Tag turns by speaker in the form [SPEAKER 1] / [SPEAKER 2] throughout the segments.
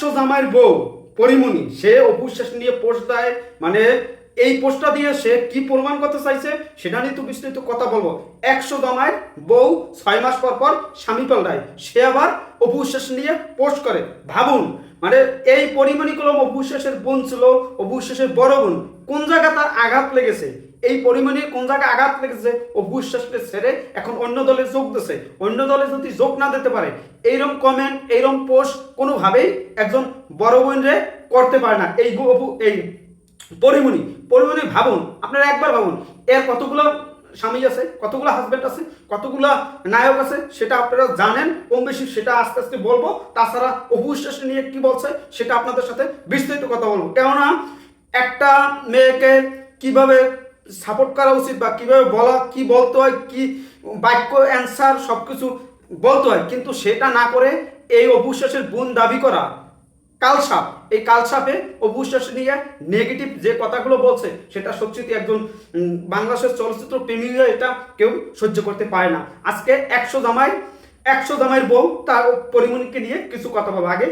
[SPEAKER 1] একশো জামাইয়ের বউ, পরিমণি, সে অপুশ্বাস নিয়ে পোস্ট দেয় মানে এই পোস্টটা দিয়ে সে কি প্রমাণ করতে চাইছে, সেটা নিয়ে তো বিস্তারিত কথা বলব। একশো জামাইয়ের বউ ছয় মাস পর পর স্বামী পাল্টায়, সে আবার অপুশ্বাস নিয়ে পোস্ট করে। ভাবুন মানে এই পরিমণি কলম অপুশ্বাসের বোন ছিল অপুশ্বাসের বড় বোন। কোন জায়গায় তার আঘাত লেগেছে? এই পরিমাণে কোন জায়গায় আঘাত লেগেছে? বিশ্বাসকে ছেড়ে এখন অন্য দলে যোগ দিছে। অন্য দলে যদি যোগ না দিতে পারে, এইরকম কমেন্ট এইরকম পোস্ট কোনোভাবেই একজন বড় বোনরে করতে পারে না। এই এই পরিমণি পরিমণি ভাবুন, আপনারা একবার ভাবুন, এর কতগুলো স্বামী আছে, কতগুলো হাজব্যান্ড আছে, কতগুলো নায়ক আছে, সেটা আপনারা জানেন, কম বেশি সেটা আস্তে আস্তে বলব। তাছাড়া অপুশ্বাস নিয়ে কি বলছে, সেটা আপনাদের সাথে বিস্তারিত কথা বলব। কেননা একটা মেয়েকে কীভাবে সাপোর্ট করা উচিত বা কীভাবে বলা, কি বলতে হয়, কি বাক্য অ্যান্সার সব কিছু বলতে হয়, কিন্তু সেটা না করে এই অপুশ্বাসের গুণ দাবি করা কালসাপ। এই কালসাপে অপুশ্বাস নিয়ে নেগেটিভ যে কথাগুলো বলছে, সেটা সত্যি একজন বাংলাদেশের চলচ্চিত্র প্রেমীরা এটা কেউ সহ্য করতে পারে না। আজকে একশো জামাই, একশো জামাইয়ের বউ তার পরিমণিকে নিয়ে কিছু কথা বলব। আগে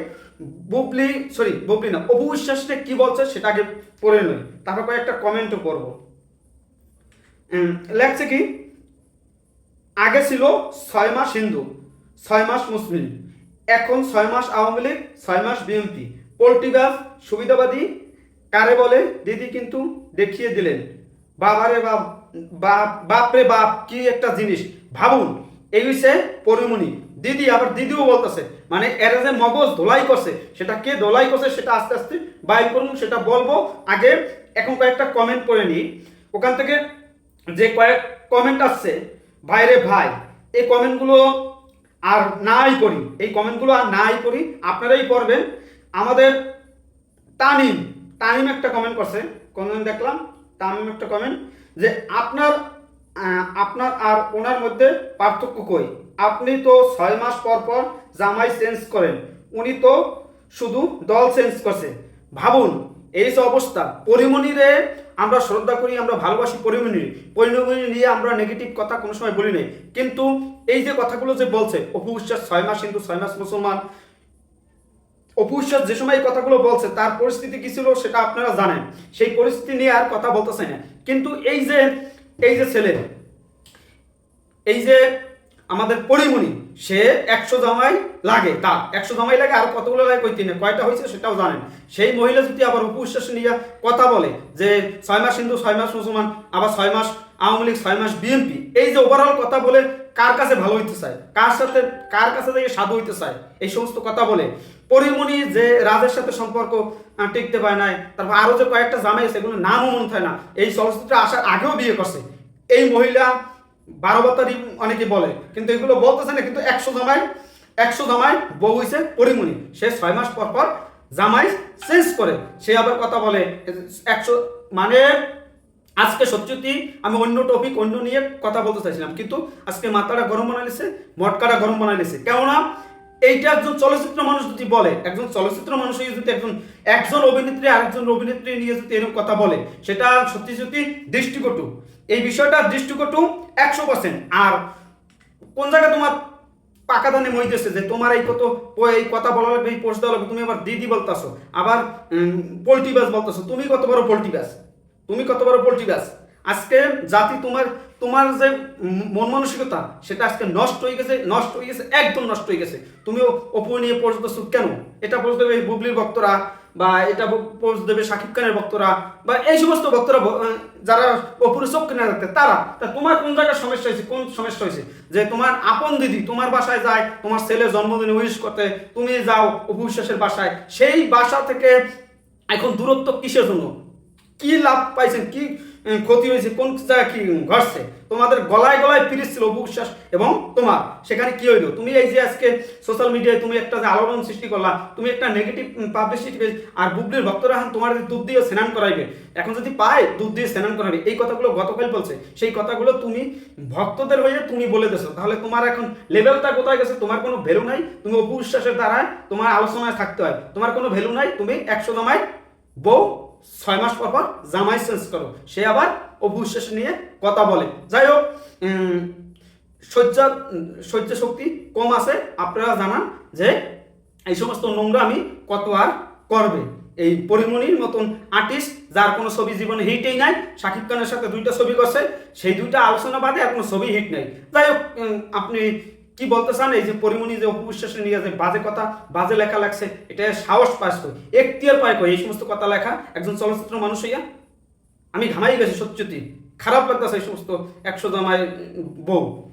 [SPEAKER 1] বুবলি সরি বুবলি না অপু বিশ্বাসকে কি বলছে সেটা আগে পড়ে নই। তারপর কয়েকটা কমেন্টও করব লেখছে কি, আগে ছিল ছয় মাস হিন্দু, ছয় মাস মুসলিম। এখন ছয় মাস আওয়ামী লীগ, ছয় মাস বিএনপি। পোল্ট্রিবাজ সুবিধাবাদী, কারে বলে? দিদি কিন্তু দেখিয়ে দিলেন। বাবারে বাপ বাপ, বাপরে বাপ, কি একটা জিনিস। ভাবুন, এই হচ্ছে পরিমণি। দিদি, আবার দিদিও বলতেছে মানে এরা যে মগজ ধোলাই করছে, সেটা কে ধোলাই করছে, সেটা আস্তে আস্তে বাইর করুন, সেটা বলব। আগে এখন কয়েকটা কমেন্ট করে নিই। ওখান থেকে যে কয়েক কমেন্ট আসছে, ভাইরে ভাই, এই কমেন্টগুলো আর নাই করি। এই কমেন্টগুলো আর নাই করি। আপনারাই পড়বেন। আমাদের তানিম তানিম একটা কমেন্ট করছে। কমেন্ট দেখলাম? তামিম একটা কমেন্ট যে আপনার আপনার আর ওনার মধ্যে পার্থক্য কই? আপনি তো ছয় মাস পর পর জামাই চেঞ্জ করেন। উনি তো শুধু দল চেঞ্জ করছে। ভাবুন, এই যে অবস্থা। পরিমণিরে আমরা শ্রদ্ধা করি, আমরা ভালোবাসি পরিমণি। পরিমণি নিয়ে আমরা নেগেটিভ কথা কোনো সময় বলি নাই। কিন্তু এই যে কথাগুলো যে বলছে, অপু বিশ্বাস ছয় মাস হিন্দু, ছয় মাস মুসলমান। অপু বিশ্বাস যে সময় এই কথাগুলো বলছে, তার পরিস্থিতি কি ছিল সেটা আপনারা জানেন। সেই পরিস্থিতি নিয়ে আর কথা বলতেছে না। কিন্তু এই যে এই যে ছেলে, এই যে আমাদের পরিমণি সে একশো জামাই লাগে তার একশো জামাই লাগে আর কতগুলো লাগে কই তিনে? কয়টা হয়েছে সেটাও জানেন। সেই মহিলা যদি আবার উপবিশ্বাস নিয়ে কথা বলে যে ছয় মাস হিন্দু, ছয় মাস মুসলমান, আবার ছয় মাস আওয়ামী লীগ, ছয় মাস বিএনপি, এই যে ওভারঅল কথা বলে কার কাছে ভালো হইতে চায়? কার সাথে, কার কাছে থেকে সাধু হইতে চায়? এই সমস্ত কথা বলে। পরিমণি যে রাজের সাথে সম্পর্ক টিকতে পারে নাই, তারপর আরও যে কয়েকটা জামাই এগুলো নামও মনে হয় না। এই চলচ্চিত্রে আসার আগেও বিয়ে করছে। এই মহিলা বারো বাতারি অনেকে বলে, কিন্তু এগুলো বলতেছে না, কিন্তু একশো জামাই একশো জামাই বউ হয়েছে পরিমণি। সে ছয় মাস পর পর জামাই চেঞ্জ করে। সে আবার কথা বলে, একশো মানে আজকে সত্যি আমি অন্য টপিক অন্য নিয়ে কথা বলতে চাইছিলাম, কিন্তু আজকে মাথাটা গরম বানাইছে মটকাটা গরম বানাইছে কেননা এইটা একজন চলচ্চিত্র মানুষ যদি বলে, একজন চলচ্চিত্র মানুষ যদি একজন একজন অভিনেত্রী আরেকজন অভিনেত্রী নিয়ে যদি এরকম কথা বলে, সেটা সত্যি সত্যি দৃষ্টিকটু। এই বিষয়টা দৃষ্টিকটু একশো পার্সেন্ট আর কোন জায়গায় তোমার পাকা দানে মইতেছে যে তোমার এই কত এই কথা বলা লাগবে, এই পোস্ট দেওয়া লাগবে, তুমি আবার দিদি বলতাছো, আবার পোল্ট্রি ব্যাস বলতাছো, তুমি কত বড় পোল্ট্রি ব্যাস? তুমি কত বড় পোল্ট্রি ব্যাস? আজকে জাতি তোমার তোমার যে মন মানসিকতা, সেটা আজকে নষ্ট হয়ে গেছে, নষ্ট হয়ে গেছে, একদম নষ্ট হয়ে গেছে। তুমি অপু নিয়ে দিচ্ছ কেন? এটা দেবে এই বুবলির ভক্তরা বা এটা পোস্ট দেবে শাকিব খানের ভক্তরা বা এই সমস্ত ভক্তরা যারা অপুরে চোখ কিনে রাখতে, তারা, তা তোমার কোন জায়গায় সমস্যা হয়েছে? কোন সমস্যা হয়েছে? যে তোমার আপন দিদি তোমার বাসায় যায়, তোমার ছেলের জন্মদিনে উইশ করতে, তুমি যাও অপু বিশ্বাসের বাসায়। সেই বাসা থেকে এখন দূরত্ব কিসের জন্য? কি লাভ পাইছেন? কি ক্ষতি হয়েছে, কোন জায়গায় কি ঘটছে? তোমাদের গলায় গলায় পিরিচ ছিল অপু এবং তোমার, সেখানে কি হইল? তুমি এই যে আজকে সোশ্যাল মিডিয়ায় তুমি একটা আলোড়ন সৃষ্টি করলা, তুমি একটা নেগেটিভ পাবলিসিটি পেজ আর বুবলির ভক্তরা এখন তোমার দুধ দিয়ে স্নান করাইবে, এখন যদি পায় দুধ দিয়ে স্নান করাবে, এই কথাগুলো গতকাল বলছে। সেই কথাগুলো তুমি ভক্তদের হয়ে তুমি বলে দেছো তাহলে তোমার এখন লেভেলটা কোথায় গেছে? তোমার কোনো ভ্যালু নাই? তুমি অপু বিশ্বাসের দ্বারা তোমার আলোচনায় থাকতে হয়। তোমার কোনো ভ্যালু নাই? তুমি একশো জমায় বউ ছয় মাস পর পর জামাই চেঞ্জ করো। সে আবার অবিশ্বাস নিয়ে কথা বলে। যাই হোক সহ্য সহ্য শক্তি কম আছে। আপনারা জানান যে এই সমস্ত নোংরা আমি কত আর করবে। এই পরিমণির মতন আর্টিস্ট যার কোনো ছবি জীবনে হিটই নাই, শাকিব খানের সাথে দুইটা ছবি করছে, সেই দুইটা আলোচনা বাদে আর কোনো ছবি হিট নেই। যাই হোক আপনি কি বলতে চান? এই যে পরিমণি যে অপবিশ্বাসে নিয়ে যে বাজে কথা, বাজে লেখা লাগছে এটা সাহস পাস কই? একটিয়ার পায় কই এই সমস্ত কথা লেখা? একজন চলচ্চিত্র মানুষ হইয়া? আমি ঘামাই গেছি, সত্যি। খারাপ লাগতেছে এই সমস্ত একশো জামায় বউ।